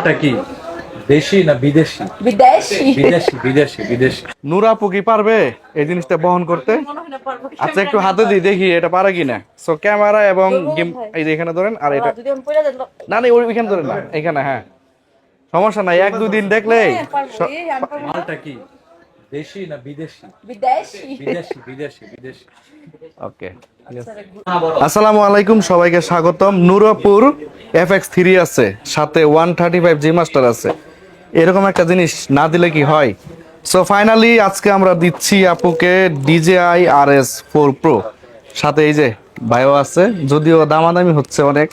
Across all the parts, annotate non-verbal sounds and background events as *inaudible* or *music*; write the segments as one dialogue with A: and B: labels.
A: মালটা কি? দেশি না বিদেশি?
B: বিদেশি।
A: বিদেশি বিদেশি বিদেশি।
C: নুরা কি পারবে এই জিনিসটা বহন করতে? আচ্ছা একটু হাতে দিই দেখি এটা পারে কিনা। সো ক্যামেরা এবং গেম এই যে এখানে ধরেন আর এটা। না না ওই- ওইখানে ধরেন না এখানে হ্যাঁ। সমস্যা নাই এক দুই দিন দেখলেই
A: মালটা কি? দেশি না বিদেশি?
B: বিদেশি।
A: বিদেশি বিদেশি বিদেশি।
C: ওকে আসসালামু আলাইকুম সবাইকে স্বাগতম। নুরপুর এফ এক্স থ্রি আছে সাথে one thirty five G master আছে। এরকম একটা জিনিস না দিলে কি হয়? সো ফাইনালি আজকে আমরা দিচ্ছি আপুকে DJI R S four pro. সাথে এই যে বায়ো আছে যদিও দামাদামি হচ্ছে অনেক।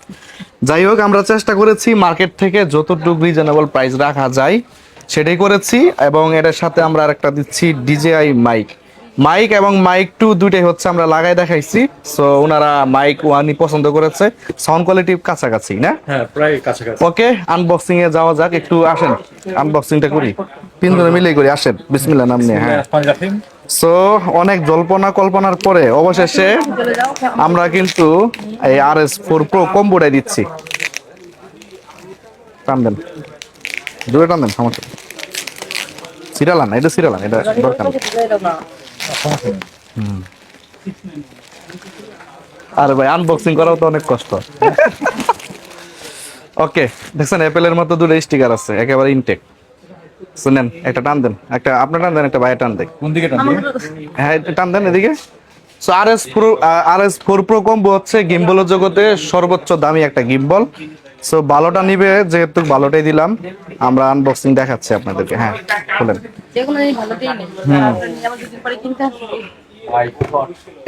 C: যাই হোক আমরা চেষ্টা করেছি মার্কেট থেকে যতটুকু রিজনেবল প্রাইস রাখা যায়। সেটাই করেছি এবং এটার সাথে আমরা আরেকটা দিচ্ছি ডিজেআই মাইক। মাইক এবং মাইক টু দুইটাই হচ্ছে আমরা লাগাই দেখাইছি। সো ওনারা মাইক ওয়ানই পছন্দ করেছে। সাউন্ড কোয়ালিটি কাছাকাছি না?
A: হ্যাঁ প্রায় কাছাকাছি।
C: ওকে আনবক্সিং এ যাওয়া যাক একটু আসেন। আনবক্সিংটা করি। তিনজনে মিলেই করি আসেন। বিসমিল্লাহ নাম নিয়ে হ্যাঁ। সো অনেক জল্পনা কল্পনার পরে অবশেষে আমরা কিন্তু এই আর এস ফোর প্রো কম্বোটাই দিচ্ছি। টান দেন। দূরে টান দেন সমস্যা নেই। সিরালান এটা সিরালান এটা দরকার। আরে ভাই আনবক্সিং করাও তো অনেক কষ্ট। *laughs* ওকে দেখছেন অ্যাপেলের মতো দুটো স্টিকার আছে একেবারে ইনটেক শুনেন একটা টান দেন একটা আপনার টান দেন একটা বাইরে টান দেন
A: কোন দিকে টানবে
C: হ্যাঁ একটু টান দেন এদিকে। So R S pro R S four pro combo হচ্ছে গিম্বল জগতে সর্বোচ্চ দামি একটা গিম্বল সো ভালোটা নিবে যেহেতু ভালোটাই দিলাম আমরা আনবক্সিং দেখাচ্ছি আপনাদেরকে। হ্যাঁ খুলেন।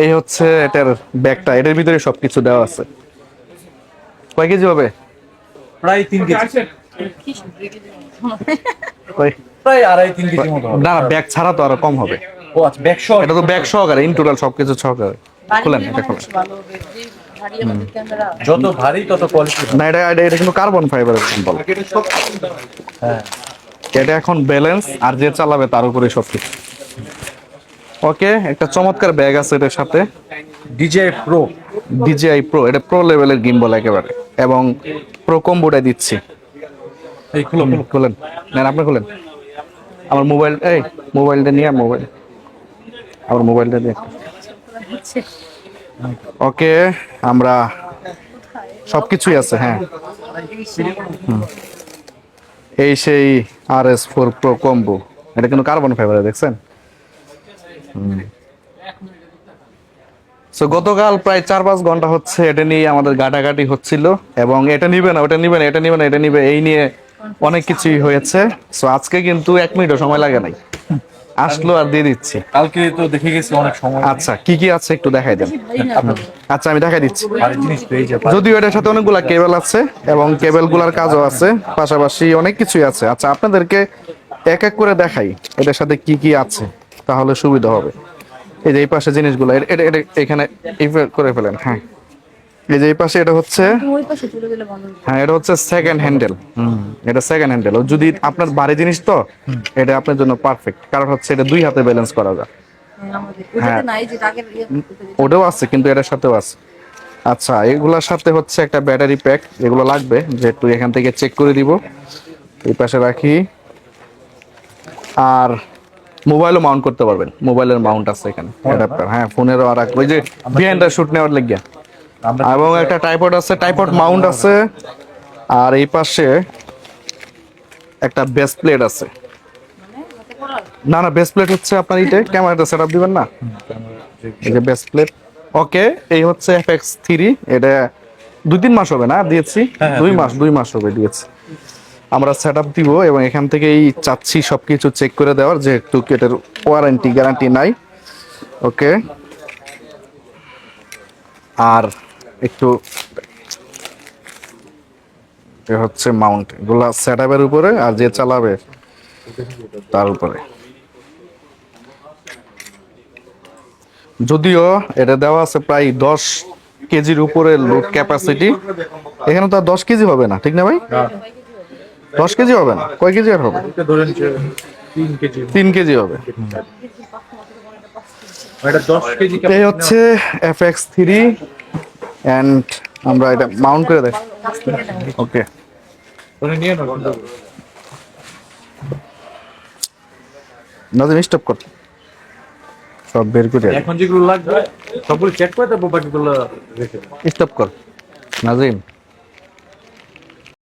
C: এই হচ্ছে এটার ব্যাগটা এটার ভিতরে সবকিছু দেওয়া আছে। কয় কেজি হবে?
A: প্রায় তিন কেজি। প্রায় আড়াই তিন কেজি মতো
C: না ব্যাগ ছাড়া তো আরও কম হবে।
A: ও আচ্ছা ব্যাগ
C: এটা তো ব্যাগ সহকারে ইন টোটাল সবকিছু সহকারে। খুলেন এটা খুলেন।
A: যত ভারী তত কোয়ালিটি
C: না এটা এটা- এটা কিন্তু কার্বন ফাইবারের কম্বল
A: হ্যাঁ।
C: এটা এখন ব্যালেন্স আর যে চালাবে তার উপরে সবকিছু ওকে একটা চমৎকার ব্যাগ আছে এটার সাথে।
A: ডিজে প্রো
C: ডিজিআই প্রো এটা প্রো লেভেলের গিম্বল একেবারে। এবং প্রো কম্বোটা দিচ্ছি।
A: এই খুলো খুলো।
C: খুলেন। নেন আপনি খুলেন। আমার মোবাইল এই মোবাইলটা নিয়ে মোবাইল আমার মোবাইলটা দিয়ে।
B: হচ্ছে।
C: ওকে, আমরা সবকিছুই আছে হ্যাঁ। এই সেই R S four pro combo এটা কিন্তু কার্বন ফাইবার দেখছেন? গতকাল প্রায় চার পাঁচ ঘণ্টা হচ্ছে এটা নিয়ে আমাদের গাটাগাটি হচ্ছিল, এবং এটা নিবে না, ওটা নিবে না, এটা নিবে না, এটা নিবে, এই নিয়ে অনেক কিছুই হয়েছে। সো আজকে কিন্তু এক মিনিটও সময় লাগে নাই। আসলো আর দিয়ে দিচ্ছি।
A: কালকে তো দেখে গেছি অনেক সময়
C: আচ্ছা কি কি আছে একটু দেখাই দেন। আচ্ছা আমি দেখাই দিচ্ছি। যদিও এটার সাথে অনেকগুলা কেবল আছে এবং কেবলগুলার কাজও আছে পাশাপাশি অনেক কিছুই আছে। আচ্ছা আপনাদেরকে এক এক করে দেখাই এটার সাথে কি কি আছে তাহলে সুবিধা হবে। এই যে এই পাশে জিনিসগুলো এটা এটা- এটা এখানে করে ফেলেন হ্যাঁ। এই যে এই পাশে এটা হচ্ছে হ্যাঁ এটা হচ্ছে সেকেন্ড হ্যান্ডেল এটা সেকেন্ড হ্যান্ডেল যদি আপনার ভারী জিনিস তো এটা আপনার জন্য পারফেক্ট কারণ হচ্ছে এটা দুই হাতে ব্যালেন্স করা যায়।
B: হ্যাঁ, আমাদের ওটাতে নাই যে আগের ইয়ে
C: ওটাও আছে কিন্তু এটার সাথেও আছে। আচ্ছা এগুলার সাথে হচ্ছে একটা ব্যাটারি প্যাক যেগুলো লাগবে যে একটু এখান থেকে চেক করে দিব। এই পাশে রাখি। আর মোবাইলও মাউন্ট করতে পারবেন। মোবাইলের মাউন্ট আছে এখানে। অ্যাডাপ্টার হ্যাঁ ফোনেরও আর এক- ওই যে বিহাইন্ড শুট নেওয়ার লাগিয়া। এবং একটা টাইপড আছে টাইপড মাউন্ট আছে। আর এই পাশে একটা বেস প্লেট আছে। না না বেস প্লেট হচ্ছে আপনার এইটা ক্যামেরাটা সেট আপ দিবেন না? এই যে বেস প্লেট ওকে এই হচ্ছে এফ এক্স থ্রি এটা দুই তিন মাস হবে না? দিয়েছি।
A: হ্যাঁ,
C: দুই মাস দুই মাস হবে দিয়েছি। আমরা সেট আপ দিব এবং এখান থেকেই চাচ্ছি সবকিছু চেক করে দেওয়ার যে একটু এটার ওয়ারেন্টি গ্যারান্টি নাই। ওকে আর একটু এ হচ্ছে মাউন্ট এগুলা সেট উপরে আর যে চালাবে তার উপরে। যদিও এটা দেওয়া আছে প্রায় দশ কেজির উপরে লোড ক্যাপাসিটি এখানে তো আর দশ কেজি হবে না ঠিক না ভাই? দশ কেজি হবে না কয় কেজি আর হবে?
A: তিন কেজি।
C: হবে।
A: এটা দশ কেজি
C: এই হচ্ছে এফ এক্স থ্রি অ্যান্ড আমরা এটা মাউন্ট করে দেখ। ওকে। নাজিম স্টপ কর। সব বের করে
A: এখন যেগুলো লাগবে সবগুলো চেক করে তারপর বাকিগুলো রেখে
C: স্টপ কর। নাজিম